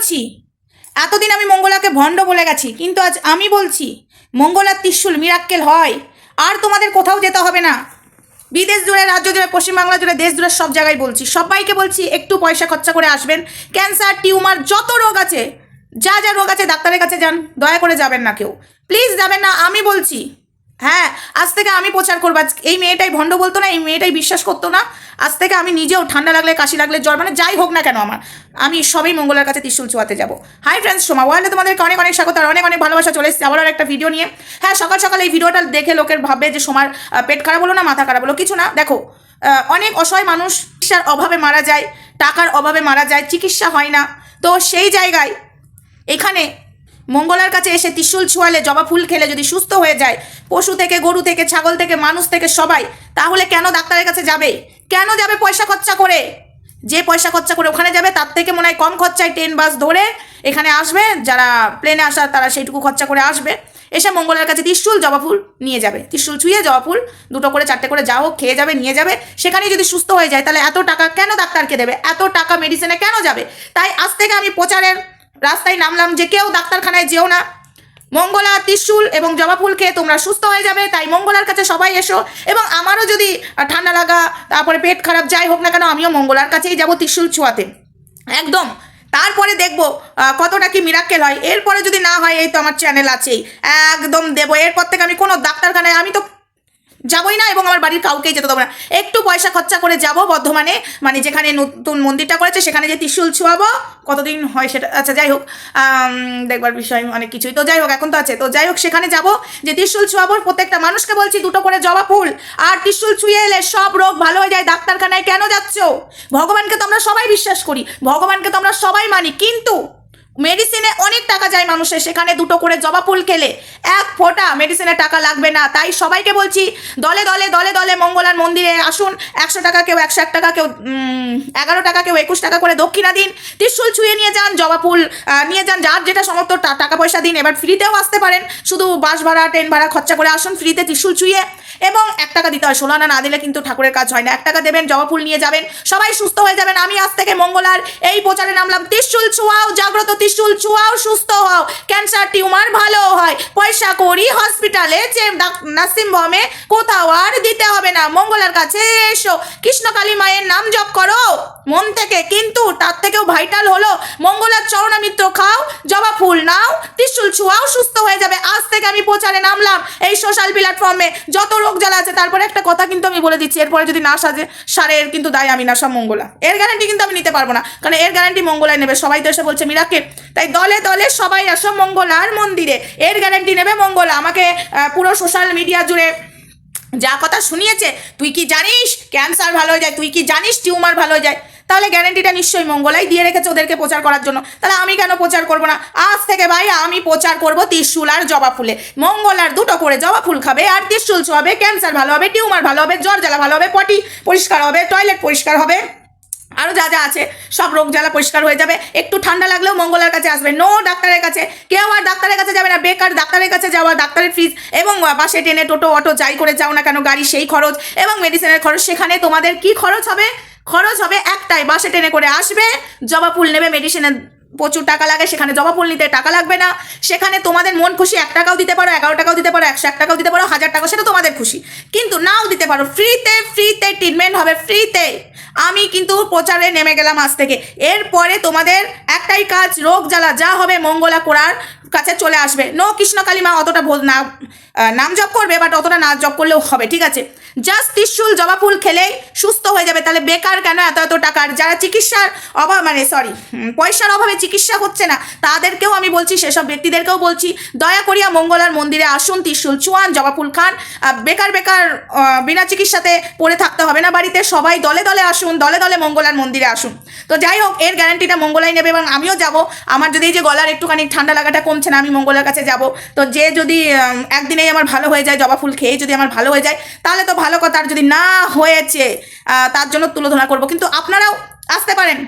বলছি? এতদিন আমি মঙ্গলাকে ভণ্ড বলে গেছি, কিন্তু আজ আমি বলছি, মঙ্গলার ত্রিশুল মিরাক্কেল হয়, আর তোমাদের কোথাও যেতে হবে না। বিদেশ জুড়ে, রাজ্য জুড়ে, পশ্চিমবাংলা জুড়ে, দেশ জুড়ে সব জায়গায় বলছি। সবাইকে বলছি, একটু পয়সা খরচা করে আসবেন। ক্যান্সার, টিউমার, যত রোগ আছে, যা যা রোগ আছে ডাক্তারের কাছে যান, দয়া করে যাবেন না কেউ। প্লিজ যাবেন না, আমি বলছি। হ্যাঁ আজ থেকে আমি প্রচার করব। এই মেয়েটাই ভণ্ড বলতো না, এই মেয়েটাই বিশ্বাস করতো না। আজ থেকে আমি নিজেও ঠান্ডা লাগলে, কাশি লাগলে, জ্বর মানে যাই হোক না কেন আমার, আমি সবই মঙ্গলের কাছে ত্রিশুল ছোঁয়াতে যাব। হাই ফ্রেন্ডস সোমা ওয়ার্ল্ডে তোমাদেরকে অনেক অনেক স্বাগত, আর অনেক অনেক ভালোবাসা চলে এসেছে। আবার একটা ভিডিও নিয়ে। হ্যাঁ সকাল সকাল এই ভিডিওটা দেখে লোকের ভাবে যে সোমার পেট খারাপ হলো না, মাথা খারাপ হলো, কিছু না। দেখো অনেক অসহায় মানুষ, চিকিৎসার অভাবে মারা যায়, টাকার অভাবে মারা যায়, চিকিৎসা হয় না। তো সেই জায়গায়, এখানে মঙ্গলার কাছে এসে ত্রিশুল ছোঁয়ালে জবা ফুল খেলে যদি সুস্থ হয়ে যায়, পশু থেকে, গরু থেকে, ছাগল থেকে, মানুষ থেকে, সবাই, তাহলে কেন ডাক্তারের কাছে যাবে? কেন যাবে পয়সা খরচা করে? যে পয়সা খরচা করে ওখানে যাবে, তার থেকে মনে হয় কম খরচায় ট্রেন, বাস ধরে এখানে আসবে, যারা প্লেনে আসার তারা সেইটুকু খরচা করে আসবে। এসে মঙ্গলের কাছে ত্রিশুল জবা ফুল নিয়ে যাবে। ত্রিশুল ছুঁয়ে জবা ফুল, দুটো করে, চারটে করে যা হোক খেয়ে যাবে, নিয়ে যাবে। সেখানে যদি সুস্থ হয়ে যায়, তাহলে এত টাকা কেন ডাক্তারকে দেবে? এত টাকা মেডিসিনে কেন যাবে? তাই আজ থেকে আমি প্রচারের রাস্তায় নামলাম যে কেউ ডাক্তারখানায় যেও না। মঙ্গলা, ত্রিশুল এবং জবা ফুল খেয়ে তোমরা সুস্থ হয়ে যাবে, তাই মঙ্গলার কাছে সবাই এসো। এবং আমারও যদি ঠান্ডা লাগা, তারপরে পেট খারাপ, যাই হোক না কেন, আমিও মঙ্গলার কাছেই যাব ত্রিশুল ছোঁয়াতে। একদম। তারপরে দেখব কতটা কি মিরাক্কেল হয়। এরপরে যদি না হয়, এই তো আমার চ্যানেল আছেই। একদম দেবো। এরপর থেকে আমি কোনো ডাক্তারখানায়, আমি তো যাবই না এবং আমার বাড়ির কাউকেই যেতে দেবো না। একটু পয়সা খরচা করে যাব বর্ধমানে মানে যেখানে নতুন মন্দিরটা করেছে, সেখানে যে ত্রিশুল ছোঁয়াবো, কতদিন হয় সেটা আচ্ছা যাই হোক দেখবার বিষয় অনেক কিছুই। তো যাই হোক, এখন তো আছে। তো যাই হোক, সেখানে যাব, যে ত্রিশুল ছোঁয়াবো, প্রত্যেকটা মানুষকে বলছি, দুটো করে জবা ফুল, আর ত্রিশুল ছুঁয়ে এলে সব রোগ ভালো হয়ে যায়, ডাক্তারখানায় কেন যাচ্ছ? ভগবানকে তো আমরা সবাই বিশ্বাস করি, ভগবানকে তো আমরা সবাই মানি, কিন্তু মেডিসিনে অনেক টাকা যায় মানুষের, সেখানে দুটো করে জবা ফুল খেলে। এক ফোঁটা মেডিসিনে টাকা লাগবে না। তাই সবাইকে বলছি, দলে দলে দলে দলে মঙ্গলার মন্দিরে আসুন। একশো টাকা কেউ, একশো এক টাকা কেউ এগারো টাকা কেউ, একুশ টাকা করে দক্ষিণা দিন। ত্রিশুল ছুঁয়ে নিয়ে যান জবা ফুল নিয়ে যান যার যেটা সমর্থ টাকা পয়সা দিন। এবার ফ্রিতেও আসতে পারেন। শুধু বাস ভাড়া, ট্রেন ভাড়া খরচা করে আসুন। ফ্রিতে ত্রিশুল ছুঁয়ে এবং এক টাকা দিতে হয়। ষোলো আনা না দিলে কিন্তু ঠাকুরের কাজ হয় না। এক টাকা দেবেন, জবা ফুল নিয়ে যাবেন, সবাই সুস্থ হয়ে যাবেন। আমি আজ থেকে মঙ্গলার এই প্রচারে নামলাম। ত্রিশুল ছোঁয়াও, জাগ্রত ত্রিশুল ছোঁয়াও, সুস্থ হও। ক্যান্সার টিউমার ভালো হয়। পয়সা করি হসপিটালে যে নার্সিং হোমে কোথাও আর দিতে হবে না। মঙ্গলার কাছে এসো। কৃষ্ণকালী মায়ের নাম জপ করো। মন থেকে, কিন্তু তার থেকেও ভাইটাল হলো, মঙ্গলার চরণামিত্র খাও জবা ফুল, নাও, ত্রিশুল ছোঁয়াও সুস্থ হয়ে যাবে। আজ থেকে আমি প্রচারে নামলাম এই সোশ্যাল প্ল্যাটফর্মে যত রোগ জ্বালা আছে, তারপরে একটা কথা কিন্তু আমি বলে দিচ্ছি, এরপরে যদি না সাজে, সারে, এর কিন্তু দায় আমি না, সব মঙ্গলা। এর গ্যারান্টি কিন্তু আমি নিতে পারব না, কারণ এর গ্যারান্টি মঙ্গলায় নেবে। সবাই তো এসে বলছে, মিরাকে, তাই দলে দলে সবাই আসো মঙ্গলার মন্দিরে। এর গ্যারান্টি নেবে মঙ্গলা। আমাকে পুরো সোশ্যাল মিডিয়া জুড়ে যা কথা শুনিয়েছে, তুই কি জানিস? ক্যান্সার ভালো হয়ে যায়, তুই কি জানিস? টিউমার ভালো হয়ে যায়। তাহলে গ্যারান্টিটা নিশ্চয়ই মঙ্গলাই দিয়ে রেখেছে ওদেরকে প্রচার করার জন্য। তাহলে আমি কেন প্রচার করব না? আজ থেকে ভাই আমি প্রচার করব ত্রিশুল আর জবা ফুলে। মঙ্গল আর দুটো করে জবা ফুল খাবে আর ত্রিশুল ছোঁয়াবে ক্যান্সার ভালো হবে, টিউমার ভালো হবে, জ্বর জ্বালা ভালো হবে, পটি পরিষ্কার হবে টয়লেট পরিষ্কার হবে। আরও যা যা আছে, সব রোগ জ্বালা পরিষ্কার হয়ে যাবে। একটু ঠান্ডা লাগলেও মঙ্গলার কাছে আসবে। নো ডাক্তারের কাছে। কেউ আর ডাক্তারের কাছে যাবে না। বেকার ডাক্তারের কাছে যাওয়া, ডাক্তারের ফিজ এবং বাসে ট্রেনে টোটো, অটো যাই করে যাও না কেন, গাড়ি সেই খরচ এবং মেডিসিনের খরচ। সেখানে তোমাদের কি খরচ হবে? খরচ হবে একটাই, বাসে ট্রেনে করে আসবে, জবা ফুল নেবে মেডিসিনের প্রচুর টাকা লাগে, সেখানে জবা ফুল নিতে টাকা লাগবে না। সেখানে তোমাদের মন খুশি এক টাকাও দিতে পারো, এগারো টাকাও দিতে পারো, একশো এক টাকাও দিতে পারো, হাজার টাকা, সেটা তোমাদের খুশি। কিন্তু নাও দিতে পারো ফ্রিতে ফ্রিতে ট্রিটমেন্ট হবে ফ্রিতে আমি কিন্তু প্রচারে নেমে গেলাম আজ থেকে। এরপরে তোমাদের একটাই কাজ, রোগ জ্বালা, যা হবে মঙ্গলা করার কাছে চলে আসবে। নো কৃষ্ণকালী মা অতটা না নাম জপ করবে বাট অতটা না জপ করলেও হবে, ঠিক আছে? জাস্ট ত্রিশুল জবা ফুল খেলেই সুস্থ হয়ে যাবে। তাহলে বেকার কেন এত এত টাকার? যারা চিকিৎসার অভাব মানে সরি পয়সার অভাবে চিকিৎসা হচ্ছে না, তাদেরকেও আমি বলছি, সেসব ব্যক্তিদেরকেও বলছি, দয়া করিয়া মঙ্গলার মন্দিরে আসুন, ত্রিশুল চুয়ান, জবা ফুল খান। বেকার বেকার বিনা চিকিৎসাতে পড়ে থাকতে হবে না বাড়িতে। সবাই দলে দলে আসুন, দলে দলে মঙ্গলার মন্দিরে আসুন। তো যাই হোক, এর গ্যারান্টিটা মঙ্গলাই নেবে এবং আমিও যাব। আমার যদি এই যে গলার একটুখানি ঠান্ডা লাগাটা কমছে না, আমি মঙ্গলার কাছে যাব। তো যে যদি একদিনেই আমার ভালো হয়ে যায়, জবা ফুল খেয়ে যদি আমার ভালো হয়ে যায়, তাহলে তো ভালো কথা আর যদি না হয়েছে তার জন্য তুলোধনা করব। কিন্তু আপনারাও আসতে পারেন।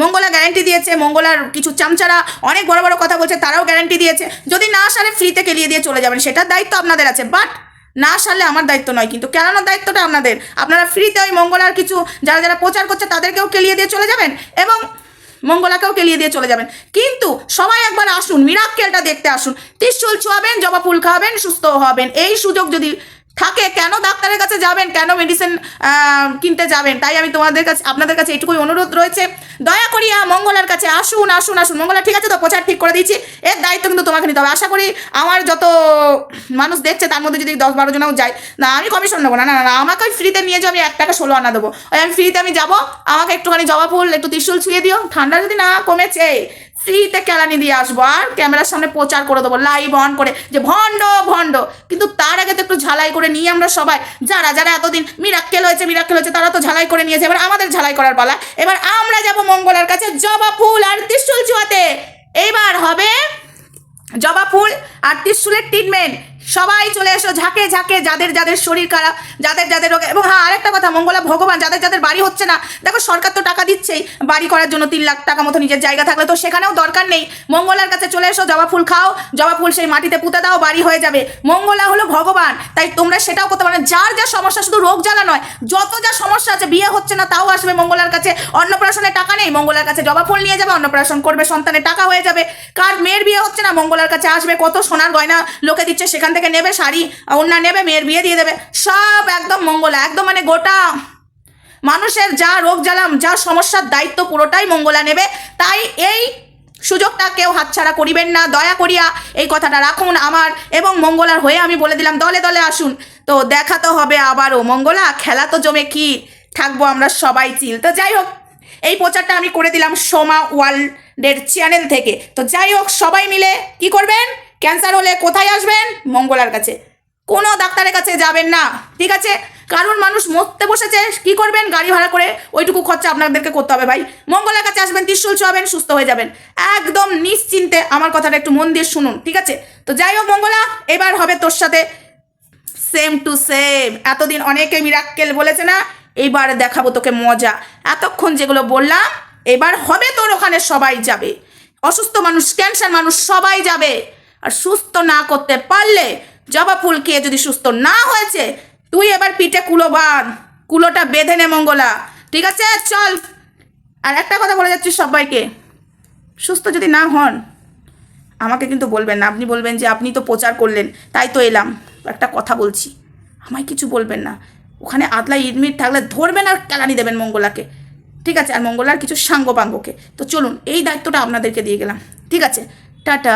মঙ্গলা গ্যারান্টি দিয়েছে, মঙ্গলার কিছু চামচারা অনেক বড় বড় কথা বলছে, তারাও গ্যারান্টি দিয়েছে। যদি না সারে ফ্রিতে কেলিয়ে দিয়ে চলে যাবেন, সেটার দায়িত্ব আপনাদের আছে। বাট না সারলে আমার দায়িত্ব নয়, কিন্তু কেনানোর দায়িত্বটা আপনাদের। আপনারা ফ্রিতে ওই মঙ্গলার কিছু যারা যারা প্রচার করছে, তাদেরকেও কেলিয়ে দিয়ে চলে যাবেন এবং মঙ্গলাকেও কেলিয়ে দিয়ে চলে যাবেন। কিন্তু সবাই একবার আসুন, মিরাক্কেলটা দেখতে আসুন। ত্রিশুল ছোঁয়াবেন, জবা ফুল খাওয়াবেন, সুস্থ হবেন। এই সুযোগ যদি থাকে, কেন ডাক্তারের কাছে যাবেন, কেন মেডিসিন কিনতে যাবেন? তাই আমি তোমাদের কাছে, আপনাদের কাছে এটুকুই অনুরোধ রয়েছে। দয়া করিয়া মঙ্গলার কাছে আসুন আসুন আসুন। মঙ্গলা, ঠিক আছে তো? প্রচার ঠিক করে দিয়েছি। এর দায়িত্ব কিন্তু তোমাকে নিতে হবে। আশা করি আমার যত মানুষ দেখছে, তার মধ্যে যদি দশ বারো জনও যায়, না, আমি কমিশন নেব না না না আমাকে ফ্রিতে নিয়ে যাও, আমি এক টাকা ষোলো আনা দেবো। আমি ফ্রিতে আমি যাব, আমাকে একটুখানি জবা ফুল, একটু ত্রিশুল ছুঁয়ে দিও। ঠান্ডা যদি না কমেছে ফ্রিতে কেলানি দিয়ে আসব। আর ক্যামেরার সামনে প্রচার করে দেবো লাইভ অন করে। যে ভণ্ড ভণ্ড। কিন্তু তার আগে তো একটু ঝালাই করে নিয়ে আমরা সবাই। যারা যারা এতদিন মিরাক্কেল হয়েছে মিরাক্কেল হয়েছে, তারা তো ঝালাই করে নিয়েছে। এবার আমাদের ঝালাই করার পালা। এবার আমরা যাব মঙ্গলার কাছে, জবা ফুল আর ত্রিশুল চুয়াতে এইবার হবে জবা ফুল আর ত্রিশুলের ট্রিটমেন্ট সবাই চলে এসো, ঝাঁকে ঝাঁকে, যাদের যাদের শরীর খারাপ, যাদের যাদের রোগ, এবং হ্যাঁ আরেকটা কথা, মঙ্গলা ভগবান, যাদের যাদের বাড়ি হচ্ছে না, দেখো সরকার তো টাকা দিচ্ছেই, বাড়ি করার জন্য তিন লাখ টাকা মতো নিজের জায়গা থাকলে তো সেখানেও দরকার নেই। মঙ্গলার কাছে চলে এসো, জবা ফুল খাও, জবা ফুল সেই মাটিতে পুঁতে দাও, বাড়ি হয়ে যাবে। মঙ্গলা হলো ভগবান, তাই তোমরা সেটাও করতে পারো। যার যা সমস্যা, শুধু রোগ জ্বালা নয়, যত যা সমস্যা আছে, বিয়ে হচ্ছে না, তাও আসবে মঙ্গলার কাছে। অন্নপ্রাশনের টাকা নেই, মঙ্গলার কাছে জবা ফুল নিয়ে যাবে, অন্নপ্রাশন করবে, সন্তানের টাকা হয়ে যাবে। কার মেয়ের বিয়ে হচ্ছে না, মঙ্গলার কাছে আসবে, কত সোনার গয়না লোকে দিচ্ছে, সেখান থেকে নেবে শাড়ি অন্য নেবে, মেয়ের বিয়ে দিয়ে দেবে। সব একদম মঙ্গলা, একদম মানে গোটা মানুষের যা রোগ জ্বালাম, যা সমস্যার দায়িত্ব পুরোটাই মঙ্গলা নেবে। তাই এই সুযোগটা কেউ হাতছাড়া করিবেন না, দয়া করিয়া এই কথাটা রাখুন আমার এবং মঙ্গলার হয়ে আমি বলে দিলাম, দলে দলে আসুন। তো দেখা তো হবে আবারও। মঙ্গলা, খেলা তো জমে কি? থাকব আমরা সবাই চিল। তো যাই হোক, এই প্রচারটা আমি করে দিলাম সোমা ওয়ার্ল্ডের চ্যানেল থেকে। তো যাই হোক, সবাই মিলে কি করবেন? ক্যান্সার হলে কোথায় আসবেন? মঙ্গলার কাছে। কোনো ডাক্তারের কাছে যাবেন না, ঠিক আছে? কারণ মানুষ মরতে বসেছে, কি করবেন? গাড়ি ভাড়া করে ওইটুকু খরচা আপনাদেরকে করতে হবে ভাই। মঙ্গলের কাছে আসবেন, ত্রিশুল ছোঁয়াবেন সুস্থ হয়ে যাবেন। একদম নিশ্চিন্তে আমার কথাটা একটু মন দিয়ে শুনুন, ঠিক আছে? তো যাই হোক মঙ্গলা, এবার হবে তোর সাথে সেম টু সেম এতদিন অনেকে মিরাক্কেল বলেছে না এইবার দেখাবো তোকে মজা। এতক্ষণ যেগুলো বললাম, এবার হবে তোর ওখানে সবাই যাবে। অসুস্থ মানুষ ক্যান্সার মানুষ সবাই যাবে। আর সুস্থ না করতে পারলে জবা ফুল খেয়ে যদি সুস্থ না হয়েছে, তুই এবার পিঠে কুলো বাঁধ কুলোটা বেঁধে নে মঙ্গলা। ঠিক আছে? চল। আর একটা কথা বলে যাচ্ছি সবাইকে। সুস্থ যদি না হন, আমাকে কিন্তু বলবেন না। আপনি বলবেন যে আপনি তো প্রচার করলেন, তাই তো এলাম। একটা কথা বলছি। আমায় কিছু বলবেন না। ওখানে আদলা ইডমিট থাকলে ধরবেন আর কেলানি দেবেন মঙ্গলাকে। ঠিক আছে? আর মঙ্গলার কিছু সাঙ্গ পাঙ্গকে তো চলুন, এই দায়িত্বটা আপনাদেরকে দিয়ে গেলাম। ঠিক আছে? টাটা।